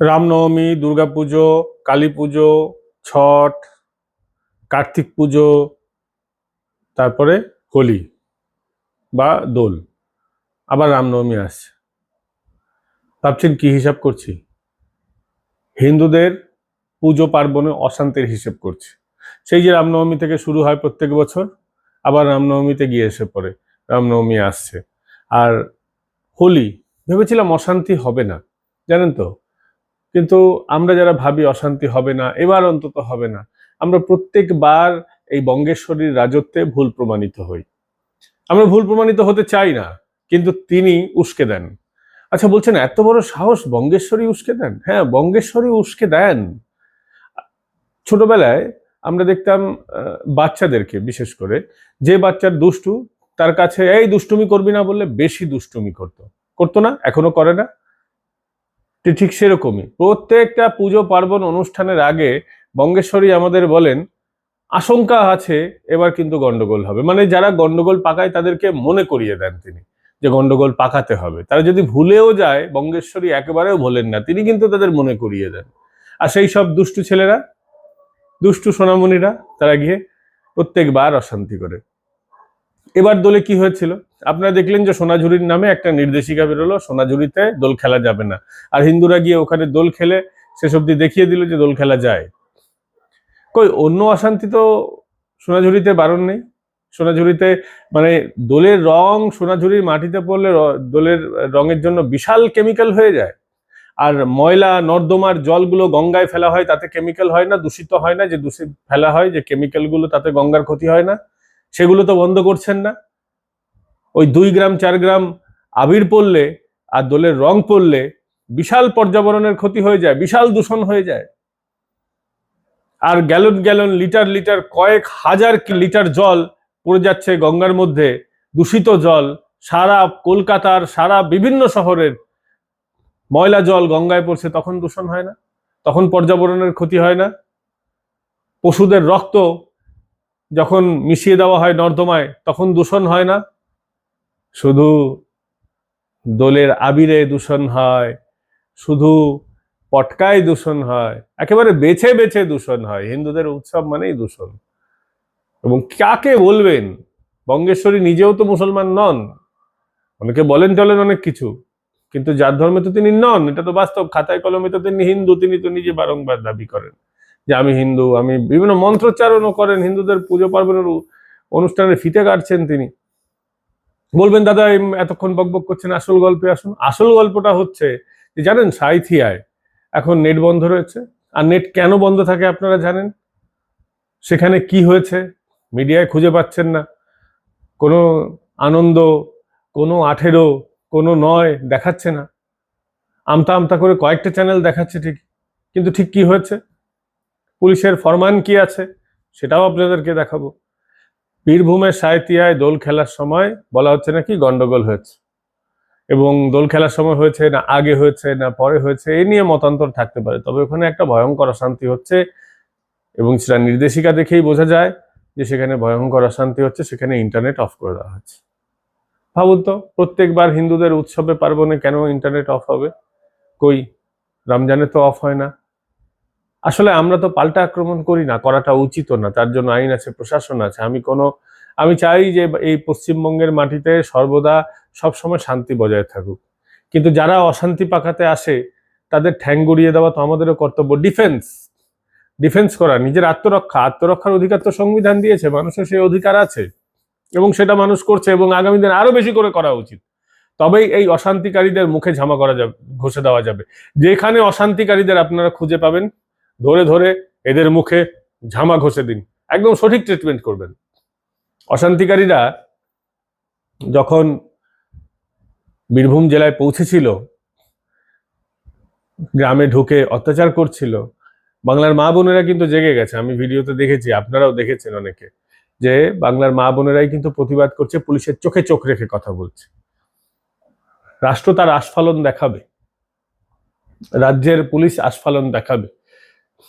রামনবমী, দুর্গাপুজো কালী পুজো ছট, কার্তিক পুজো, তারপরে হোলি বা দোল। আবার রামনবমী আসছে। ভাবছেন কি হিসাব করছি? হিন্দুদের পুজো পার্বণে অশান্তির হিসেব করছি। সেই যে রামনবমী থেকে শুরু হয় প্রত্যেক বছর, আবার রামনবমীতে গিয়ে এসে পড়ে, রামনবমী আসছে। আর হোলি, ভেবেছিলাম অশান্তি হবে না। জানেন তো কিন্তু আমরা যারা ভাবি অশান্তি হবে না, এবার অন্তত হবে না, আমরা প্রত্যেকবার এই বঙ্গেশ্বরীর রাজত্বে ভুল প্রমাণিত হই। আমরা ভুল প্রমাণিত হতে চাই না, কিন্তু তিনি উস্কে দেন। আচ্ছা বলছেন, এত বড় সাহস বঙ্গেশ্বরী উস্কে দেন? হ্যাঁ বঙ্গেশ্বরী উস্কে দেন। ছোটবেলায় আমরা দেখতাম বাচ্চাদেরকে বিশেষ করে, যে বাচ্চার দুষ্টু, তার কাছে, এই দুষ্টুমি করবি না বললে বেশি দুষ্টুমি করতো। করতো না, এখনও করে না। ঠিক সেরকমই। প্রত্যেকটা পুজো পার্বণ অনুষ্ঠানের আগে বঙ্গেশ্বরী আমাদের বলেন, আশঙ্কা আছে, এবার কিন্তু গন্ডগোল হবে। মানে যারা গন্ডগোল পাকায় তাদেরকে মনে করিয়ে দেন তিনি, যে গন্ডগোল পাকাতে হবে। তারা যদি ভুলেও যায়, বঙ্গেশ্বরী একেবারেও ভোলেন না, তিনি কিন্তু তাদের মনে করিয়ে দেন। আর সেই সব দুষ্টু ছেলেরা, দুষ্টু সোনামণিরা, তারা গিয়ে প্রত্যেকবার অশান্তি করে। এবার দোলে কি হয়েছিল? আপনারা দেখলেন যে সোনাঝুরির নামে একটা নির্দেশিকা বেরোলো, সোনাঝুরিতে দোল খেলা যাবে না। আর হিন্দুরা গিয়ে ওখানে দোল খেলে শেষ অব্দি দেখিয়ে দিল যে দোল খেলা যায়। কই, অন্য অশান্তি তো সোনাঝুরিতে বারণ নেই। সোনাঝুরিতে মানে দোলের রং সোনাঝুরির মাটিতে পড়লে দোলের রঙের জন্য বিশাল কেমিক্যাল হয়ে যায়। আর ময়লা, নর্দমার জলগুলো গঙ্গায় ফেলা হয়, তাতে কেমিক্যাল হয় না, দূষিত হয় না, যে দূষিত, ফেলা হয় যে কেমিক্যালগুলো তাতে গঙ্গার ক্ষতি হয় না। সেগুলো তো বন্ধ করছেন না। ওই দুই গ্রাম, চার গ্রাম আবির পড়লে আর দোলের রং পড়লে বিশাল পর্যাবরণের ক্ষতি হয়ে যায়, বিশাল দূষণ হয়ে যায়। আর গ্যালন গ্যালন লিটার লিটার কয়েক হাজার লিটার জল পড়ে যাচ্ছে গঙ্গার মধ্যে, দূষিত জল, সারা কলকাতার, সারা বিভিন্ন শহরের ময়লা জল গঙ্গায় পড়ছে, তখন দূষণ হয় না, তখন পর্যাবরণের ক্ষতি হয় না। পশুদের রক্ত যখন মিশিয়ে দেওয়া হয় নর্দমায়, তখন দূষণ হয় না? শুধু দোলের আবিরে দূষণ হয়, শুধু পটকায় দূষণ হয়, একেবারে বেছে বেছে দূষণ হয়। হিন্দুদের উৎসব মানেই দূষণ। এবং কাকে বলবেন? বঙ্গেশ্বরী নিজেও তো মুসলমান নন। অনেকে বলেন টলেন অনেক কিছু, কিন্তু যার ধর্মে তো তিনি নন, এটা তো বাস্তব। খাতায় কলমে তো তিনি হিন্দু, তিনি তো নিজে বারংবার দাবি করেন। যে আমি হিন্দু, আমি বিভিন্ন মন্ত্রোচ্চারণও করেন, হিন্দুদের পুজো পার্বণের অনুষ্ঠানের ফিতে কাটছেন তিনি। বলবেন, দাদা এতক্ষণ বকবক করছেন, আসল গল্পে আসুন। আসল গল্পটা হচ্ছে যে, জানেন, সাইথিয়ায় এখন নেট বন্ধ রয়েছে। আর নেট কেন বন্ধ থাকে আপনারা জানেন? সেখানে কি হয়েছে? মিডিয়ায় খুঁজে পাচ্ছেন না। কোনো আনন্দ, কোনো আঠেরো, কোনো নয় দেখাচ্ছে না। আমতা আমতা করে কয়েকটা চ্যানেল দেখাচ্ছে ঠিক। কিন্তু ঠিক কি হয়েছে? পুলিশের ফরমান কি আছে সেটাও আপনাদেরকে দেখাবো। বীরভূমের সাঁইতিয়ায় দোল খেলার সময় বলা হচ্ছে নাকি গন্ডগোল হয়েছে। এবং দোল খেলার সময় হয়েছে না আগে হয়েছে না পরে হয়েছে এই নিয়ে মতান্তর থাকতে পারে। তবে ওখানে একটা ভয়ঙ্কর অশান্তি হচ্ছে এবং সেটা নির্দেশিকা দেখেই বোঝা যায় যে সেখানে ভয়ঙ্কর অশান্তি হচ্ছে, সেখানে ইন্টারনেট অফ করে দেওয়া হচ্ছে। ভাবুন তো, প্রত্যেকবার হিন্দুদের উৎসবে, পার্বণে কেন ইন্টারনেট অফ হবে? কই? রমজানে তো অফ হয় না। আসলে আমরা তো পাল্টা আক্রমণ করি না, করাটা উচিত না, তার জন্য আইন আছে, প্রশাসন আছে। আমি কোনো, আমি চাই যে এই পশ্চিমবঙ্গের মাটিতে সর্বদা সবসময় শান্তি বজায় থাকুক। কিন্তু যারা অশান্তি পাকাতে আসে, তাদের ঠ্যাং গড়িয়ে দেওয়া তো আমাদেরও কর্তব্য। ডিফেন্স ডিফেন্স করা, নিজের আত্মরক্ষা। আত্মরক্ষার অধিকার তো সংবিধান দিয়েছে, মানুষের সেই অধিকার আছে। এবং সেটা মানুষ করছে এবং আগামী দিন আরও বেশি করে করা উচিত। তবেই এই অশান্তিকারীদের মুখে ঝামা করা যাবে, ঘষে দেওয়া যাবে। যেখানে অশান্তিকারীদের আপনারা খুঁজে পাবেন ধরে ধরে এদের মুখে ঝামা ঘষে দিন। একদম সঠিক ট্রিটমেন্ট করবেন। অশান্তিকারীরা যখন বীরভূম জেলায় পৌঁছেছিল, গ্রামে ঢুকে অত্যাচার করছিল, বাংলার মা বোনেরা কিন্তু জেগে গেছে। আমি ভিডিওতে দেখেছি, আপনারাও দেখেছেন অনেকে, যে বাংলার মা বোনেরাই কিন্তু প্রতিবাদ করছে, পুলিশের চোখে চোখ রেখে কথা বলছে। রাষ্ট্র তার আস্ফালন দেখাবে। রাজ্যের পুলিশ আস্ফালন দেখাবে।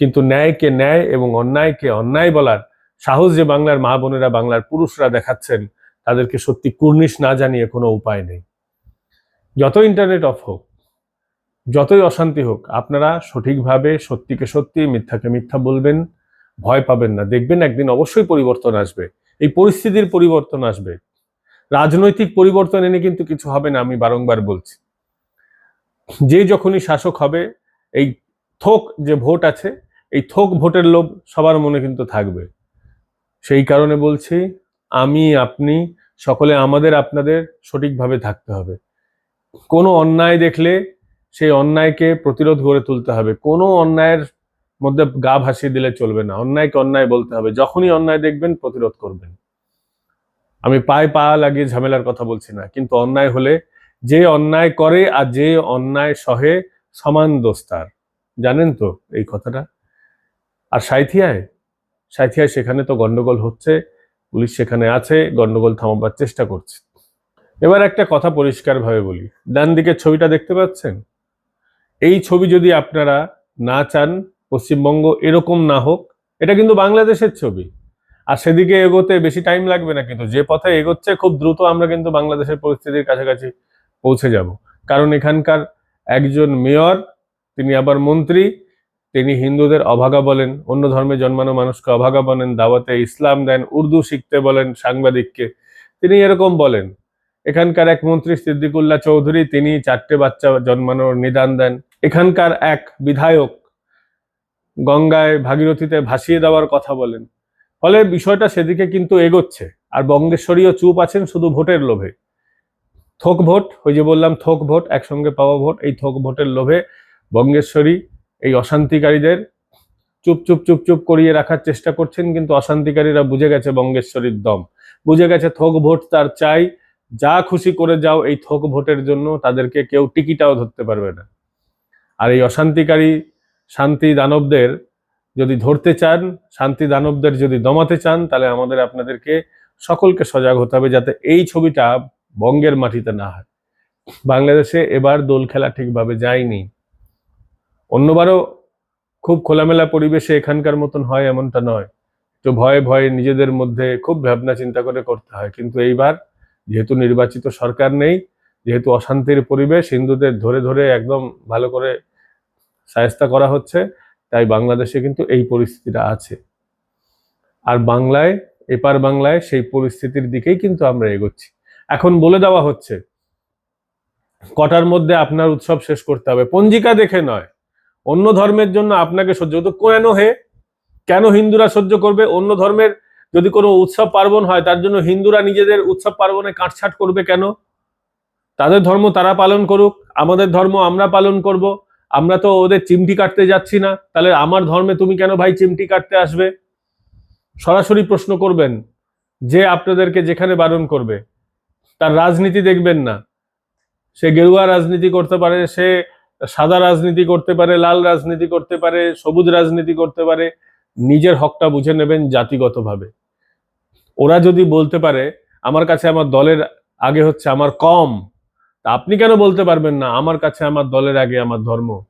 কিন্তু ন্যায়কে ন্যায় এবং অন্যায়কে অন্যায় বলার সাহস যে বাংলার মা বোনেরা, বাংলার পুরুষরা দেখাচ্ছেন, তাদেরকে সত্যি কুর্নিশ না জানিয়ে কোনো উপায় নেই। যত ইন্টারনেট অফ হোক, যতই অশান্তি হোক, আপনারা সঠিকভাবে সত্যিকে সত্যি, মিথ্যাকে মিথ্যা বলবেন, ভয় পাবেন না। দেখবেন একদিন অবশ্যই পরিবর্তন আসবে। এই পরিস্থিতির পরিবর্তন আসবে। রাজনৈতিক পরিবর্তন এনে কিন্তু কিছু হবে না, আমি বারংবার বলছি। যে যখনই শাসক হবে, এই থোক যে ভোট আছে, এই থোক ভোটের লোভ সবার মনে কিন্তু থাকবে। সেই কারণে বলছি, আমি, আপনি, সকলে আমাদের, আপনাদের সঠিকভাবে থাকতে হবে। কোনো অন্যায় দেখলে সেই অন্যায়কে প্রতিরোধ গড়ে তুলতে হবে। কোনো অন্যায়ের মধ্যে গা ভাসিয়ে দিলে চলবে না। অন্যায়কে অন্যায় বলতে হবে। যখনই অন্যায় দেখবেন, প্রতিরোধ করবেন। আমি পায়ে পা লাগিয়ে ঝামেলার কথা বলছি না, কিন্তু অন্যায় হলে যে অন্যায় করে আর যে অন্যায় সহে সমান দোষ তার জানেন তো এই কথাটা? আর সাইথিয়ায়? সাইথিয়ায় সেখানে তো গন্ডগোল হচ্ছে, পুলিশ সেখানে আছে, গন্ডগোল থামাবার চেষ্টা করছে। এবার একটা কথা পরিষ্কারভাবে বলি। ডান দিকের ছবিটা দেখতে পাচ্ছেন? এই ছবি যদি আপনারা না চান, পশ্চিমবঙ্গ এরকম না হোক, এটা কিন্তু বাংলাদেশের ছবি। আর সেদিকে এগোতে বেশি টাইম লাগবে না কিন্তু, যে পথে এগোচ্ছে খুব দ্রুত আমরা কিন্তু বাংলাদেশের পরিস্থিতির কাছাকাছি পৌঁছে যাব। কারণ এখানকার একজন মেয়র তিনি আবার মন্ত্রী, তিনি হিন্দুদের অভাগা বলেন, অন্য ধর্মে জন্মানো মানুষকে অভাগা বলেন, দাওয়াতে ইসলাম দেন, উর্দু শিখতে বলেন সাংবাদিককে, তিনি এরকম বলেন। এখানকার এক মন্ত্রী সিদ্দিকুল্লাহ চৌধুরী, তিনি চারটে বাচ্চা জন্মানোর নিদান দেন। এখানকার এক বিধায়ক গঙ্গায় ভাগীরথীতে ভাসিয়ে দেওয়ার কথা বলেন। ফলে বিষয়টা সেদিকে কিন্তু এগোচ্ছে, আর বঙ্গেশ্বরীও চুপ আছেন শুধু ভোটের লোভে। থোক ভোট, ওই যে বললাম থোক ভোট, একসঙ্গে পাওয়া ভোট, এই থোক ভোটের লোভে বঙ্গেশ্বরী এই অশান্তিকারীদের চুপ চুপ চুপ চুপ করিয়ে রাখার চেষ্টা করছেন, কিন্তু অশান্তিকারীরা বুঝে গেছে বঙ্গেশ্বরীর দম। বুঝে গেছে থোক ভোট তার চাই। যা খুশি করে যাও এই থোক ভোটের জন্য, তাদেরকে কেউ টিকিটাও ধরতে পারবে না। আর এই অশান্তিকারী শান্তি দানবদের যদি ধরতে চান শান্তি দানবদের যদি দমাতে চান, তাহলে আমাদের আপনাদেরকে সকলকে সজাগ হতে হবে যাতে এই ছবিটা বঙ্গের মাটিতে না হয়। বাংলাদেশে এবার দোল খেলা ঠিকভাবে যায়নি। অন্যবারও খুব খোলামেলা পরিবেশে এখানকার মতন হয় এমনটা নয়। তো ভয়ে ভয়ে নিজেদের মধ্যে খুব ভাবনা চিন্তা করে করতে হয়। কিন্তু এইবার যেহেতু নির্বাচিত সরকার নেই, যেহেতু অশান্তির পরিবেশ, হিন্দুদের ধরে ধরে একদম ভালো করে সায়স্তা করা হচ্ছে, তাই বাংলাদেশে কিন্তু এই পরিস্থিতিটা আছে। আর বাংলায়, এপার বাংলায় সেই পরিস্থিতির দিকেই কিন্তু আমরা এগোচ্ছি। এখন বলে দেওয়া হচ্ছে, কটার মধ্যে আপনার উৎসব শেষ করতে হবে? পঞ্জিকা দেখে নয়। অন্য ধর্মের জন্য আপনাকে সহ্য তো কেন হে? কেন হিন্দুরা সহ্য করবে? অন্য ধর্মের যদি কোনো উৎসব পার্বণ হয়, তার জন্য হিন্দুরা নিজেদের উৎসব পার্বণে কাটছাট করবে কেন? তাদের ধর্ম তারা পালন করুক, আমাদের ধর্ম আমরা পালন করব। আমরা তো ওদের চিমটি কাটতে যাচ্ছি না। তাহলে আমার ধর্মে তুমি কেন ভাই চিমটি কাটতে আসবে? সরাসরি প্রশ্ন করবেন, যে আপনাদেরকে যেখানে বারণ করবে, তার রাজনীতি দেখবেন না। সে গেরুয়া রাজনীতি করতে পারে, সে সাদা রাজনীতি করতে পারে, লাল রাজনীতি করতে পারে, সবুজ রাজনীতি করতে পারে, নিজের হকটা বুঝে নেবেন জাতিগতভাবে। ওরা যদি বলতে পারে, আমার কাছে আমার দলের আগে হচ্ছে আমার কম তা আপনি কেন বলতে পারবেন না, আমার কাছে আমার দলের আগে আমার ধর্ম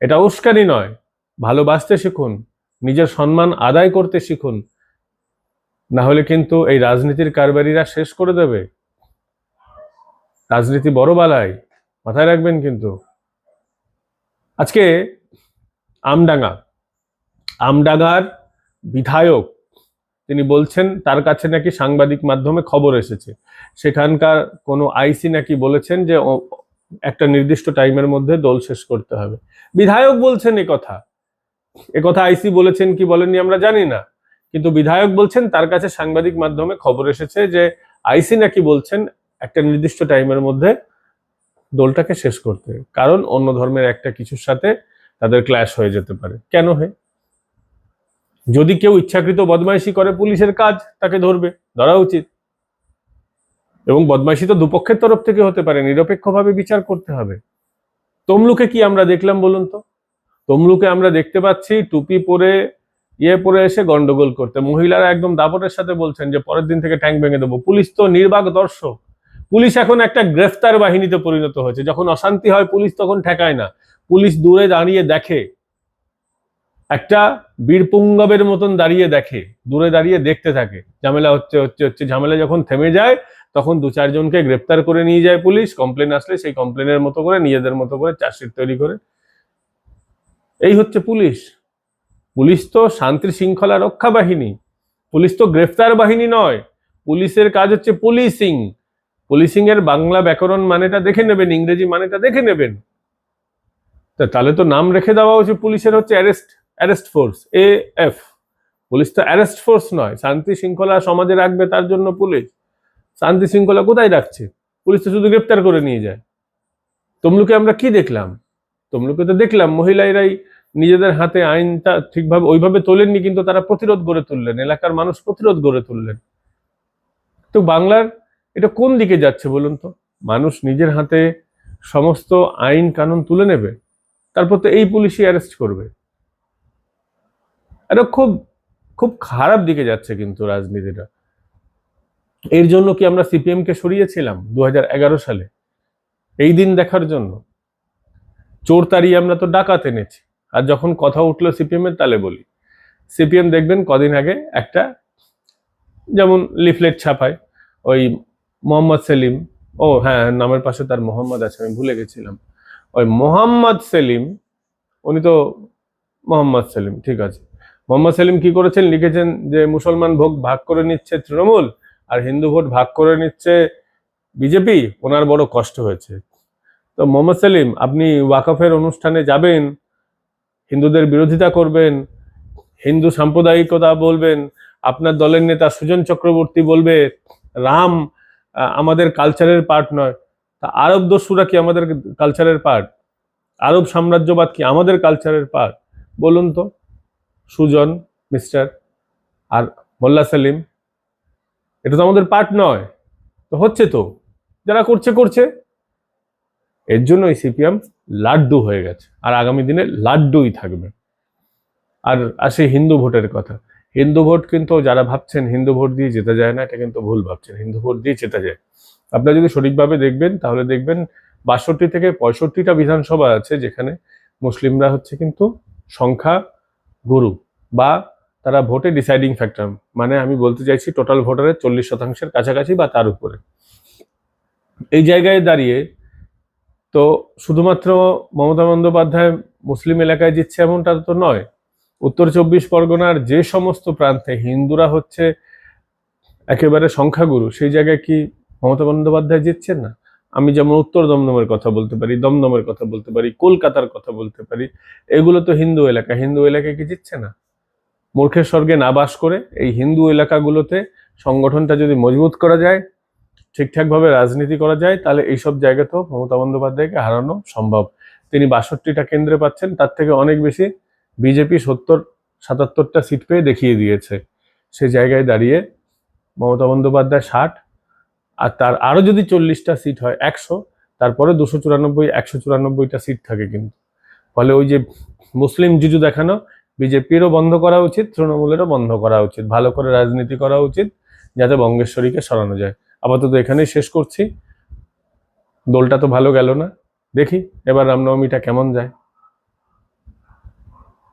এটা উস্কানি নয়। ভালোবাসতে শিখুন, নিজের সম্মান আদায় করতে শিখুন। না হলে কিন্তু এই রাজনীতির কারবারিরা শেষ করে দেবে। রাজনীতি বড় বালাই, মাথায় রাখবেন কিন্তু। আজকে আমডাঙ্গা, আমডাঙ্গার বিধায়ক তিনি বলছেন, তার কাছে নাকি সাংবাদিক মাধ্যমে খবর এসেছে। সেখানকার কোনো আইসি নাকি বলেছেন যে একটা নির্দিষ্ট টাইমের মধ্যে দোল শেষ করতে হবে। বিধায়ক বলছেন এ কথা। এ কথা আইসি বলেছেন কি বলেননি আমরা জানি না। কিন্তু বিধায়ক বলছেন, তার কাছে সাংবাদিক মাধ্যমে খবর এসেছে যে, আইসি নাকি বলছেন, একটা নির্দিষ্ট টাইমের মধ্যে দোলটাকে শেষ করতে। কারণ অন্য ধর্মের একটা কিছুর সাথে তাদের ক্ল্যাশ হয়ে যেতে পারে। কেন হে যদি কেউ ইচ্ছাকৃত বদমাইশি করে, পুলিশের কাজ তাকে ধরবে। ধরা উচিত। এবং বদমাইশি তো দুপক্ষের তরফ থেকে হতে পারে, নিরপেক্ষভাবে বিচার করতে হবে। তমলুকে কি আমরা দেখলাম বলুন তো? তমলুকে আমরা দেখতে পাচ্ছি টুপি পরে ইয়ে পরে এসে গন্ডগোল করতে। মহিলারা একদম দাপটের সাথে বলছেন যে, পরের দিন থেকে ট্যাঙ্ক ভেঙে দেবো। পুলিশ তো নির্বাক দর্শক। পুলিশ এখন একটা গ্রেফতার বাহিনীতে পরিণত হয়েছে। যখন অশান্তি হয়, পুলিশ তখন ঠেকায় না। পুলিশ দূরে দাঁড়িয়ে দেখে। একটা বীরপুঙ্গবের মতন দাঁড়িয়ে দেখে। দূরে দাঁড়িয়ে দেখতে থাকে। ঝামেলা হচ্ছে হচ্ছে হচ্ছে। ঝামেলা যখন থেমে যায়, তখন দু চারজনকে গ্রেপ্তার করে নিয়ে যায় পুলিশ। কমপ্লেন আসলে সেই কমপ্লেনের মতো করে, নিজেদের মতো করে চার্জশিট তৈরি করে। এই হচ্ছে পুলিশ। পুলিশ তো শান্তি শৃঙ্খলা রক্ষা বাহিনী। পুলিশ তো গ্রেফতার বাহিনী নয়। পুলিশের কাজ হচ্ছে পুলিশিং। পুলিশিং এর বাংলা ব্যাকরণ মানেটা দেখে নেবেন, ইংরেজি মানেটা দেখে নেবেন। তাহলে তো নাম রেখে দেওয়া উচিত পুলিশের হচ্ছে arrest arrest force A F police তো অ্যারেস্ট ফোর্স নয়, শান্তি শৃঙ্খলা সমাজে রাখবে তার জন্য পুলিশ। শান্তি শৃঙ্খলা কোথায় রাখছে? পুলিশ তো শুধু গ্রেপ্তার করে নিয়ে যায়। তমলুকে আমরা কি দেখলাম? তমলুকে তো দেখলাম মহিলারাই নিজেদের হাতে আইনটা ঠিকভাবে ওইভাবে তোলেননি, কিন্তু তারা প্রতিরোধ গড়ে তুললেন, এলাকার মানুষ প্রতিরোধ গড়ে তুললেন। তো বাংলার এটা কোন দিকে যাচ্ছে বলুন তো? মানুষ নিজের হাতে সমস্ত আইন কানুন তুলে নেবে, তারপর তো এই পুলিশই অ্যারেস্ট করবে। এটা খুব খুব খারাপ দিকে যাচ্ছে কিন্তু রাজনীতিটা। এর জন্য কি আমরা সিপিএম কে সরিয়েছিলাম দু হাজার এগারো সালে? এই দিন দেখার জন্য। চোর তাড়িয়ে আমরা তো ডাকাত এনেছি। আর যখন কথা উঠল সিপিএম এর তালে বলি। সিপিএম দেখবেন কদিন আগে একটা, যেমন লিফলেট ছাপায়, ওই মোহাম্মদ সেলিম। ও হ্যাঁ নামের পাশে তার মোহাম্মদ আছে, আমি ভুলে গেছিলাম। ওই মোহাম্মদ সেলিম, উনি তো মোহাম্মদ সেলিম, ঠিক আছে। মোহাম্মদ সেলিম কি করেছেন? লিখেছেন যে, মুসলমান ভোট ভাগ করে নিচ্ছে তৃণমূল, আর হিন্দু ভোট ভাগ করে নিচ্ছে বিজেপি, ওনার বড় কষ্ট হয়েছে। তো মোহাম্মদ সেলিম, আপনি ওয়াকফের অনুষ্ঠানে যাবেন, হিন্দুদের বিরোধিতা করবেন, হিন্দু সাম্প্রদায়িকতা বলবেন, আপনার দলের নেতা সুজন চক্রবর্তী বলবে, রাম আমাদের কালচারের পার্ট নয়। তা আরব দস্যুরা কি আমাদের কালচারের পার্ট আরব সাম্রাজ্যবাদ কি আমাদের কালচারের পার্ট বলুন তো। সুজন, মিস্টার আর মোল্লা সেলিম, এটা তো আমাদের পার্ট নয়। তো হচ্ছে তো, যারা করছে করছে। এর জন্য এই সিপিএম লাড্ডু হয়ে গেছে। আর আগামী দিনে লাড্ডুই থাকবে। আর আসে হিন্দু ভোটের কথা। হিন্দু ভোট কিন্তু যারা ভাবছেন হিন্দু ভোট দিয়ে যেতে যায় না, এটা কিন্তু ভুল ভাবছেন। হিন্দু ভোট দিয়ে যেতে যায়। আপনারা যদি সঠিকভাবে দেখবেন, তাহলে দেখবেন বাষট্টি থেকে পঁয়ষট্টিটা বিধানসভা আছে যেখানে মুসলিমরা হচ্ছে কিন্তু সংখ্যা গুরু বা তারা ভোটে ডিসাইডিং ফ্যাক্টর মানে আমি বলতে চাইছি টোটাল ভোটারের চল্লিশ শতাংশের কাছাকাছি বা তার উপরে। এই জায়গায় দাঁড়িয়ে তো শুধুমাত্র মমতা বন্দ্যোপাধ্যায় মুসলিম এলাকায় জিতছে এমনটা তো নয় উত্তর চব্বিশ পরগনার যে সমস্ত প্রান্তে হিন্দুরা হচ্ছে একেবারে সংখ্যাগুরু, সেই জায়গায় কি মমতা বন্দ্যোপাধ্যায় জিতছেন না? আমি যেমন উত্তর দমদমের কথা বলতে পারি, দমদমের কথা বলতে পারি, কলকাতার কথা বলতে পারি, এগুলো তো হিন্দু এলাকা। হিন্দু এলাকায় কি জিতছে না? মূর্খের স্বর্গে না বাস করে এই হিন্দু এলাকাগুলোতে সংগঠনটা যদি মজবুত করা যায়, ঠিকঠাকভাবে রাজনীতি করা যায়, তাহলে এইসব জায়গাতেও মমতা বন্দ্যোপাধ্যায়কে হারানো সম্ভব। তিনি বাষট্টিটা কেন্দ্রে পাচ্ছেন, তার থেকে অনেক বেশি বিজেপি সত্তর, সাতাত্তরটা সিট পেয়ে দেখিয়ে দিয়েছে। সে জায়গায় দাঁড়িয়ে মমতা বন্দ্যোপাধ্যায় ষাট, আর তার আরও যদি চল্লিশটা সিট হয় একশো, তারপরে দুশো চুরানব্বই, একশো চুরানব্বইটা সিট থাকে কিন্তু। ফলে ওই যে মুসলিম জুজু দেখানো, বিজেপিরও বন্ধ করা উচিত, তৃণমূলেরও বন্ধ করা উচিত। ভালো করে রাজনীতি করা উচিত, যাতে বঙ্গেশ্বরীকে সরানো যায়। আপাতত এখানেই শেষ করছি। দোলটা তো ভালো গেল না। দেখি, এবার রামনবমীটা কেমন যায়।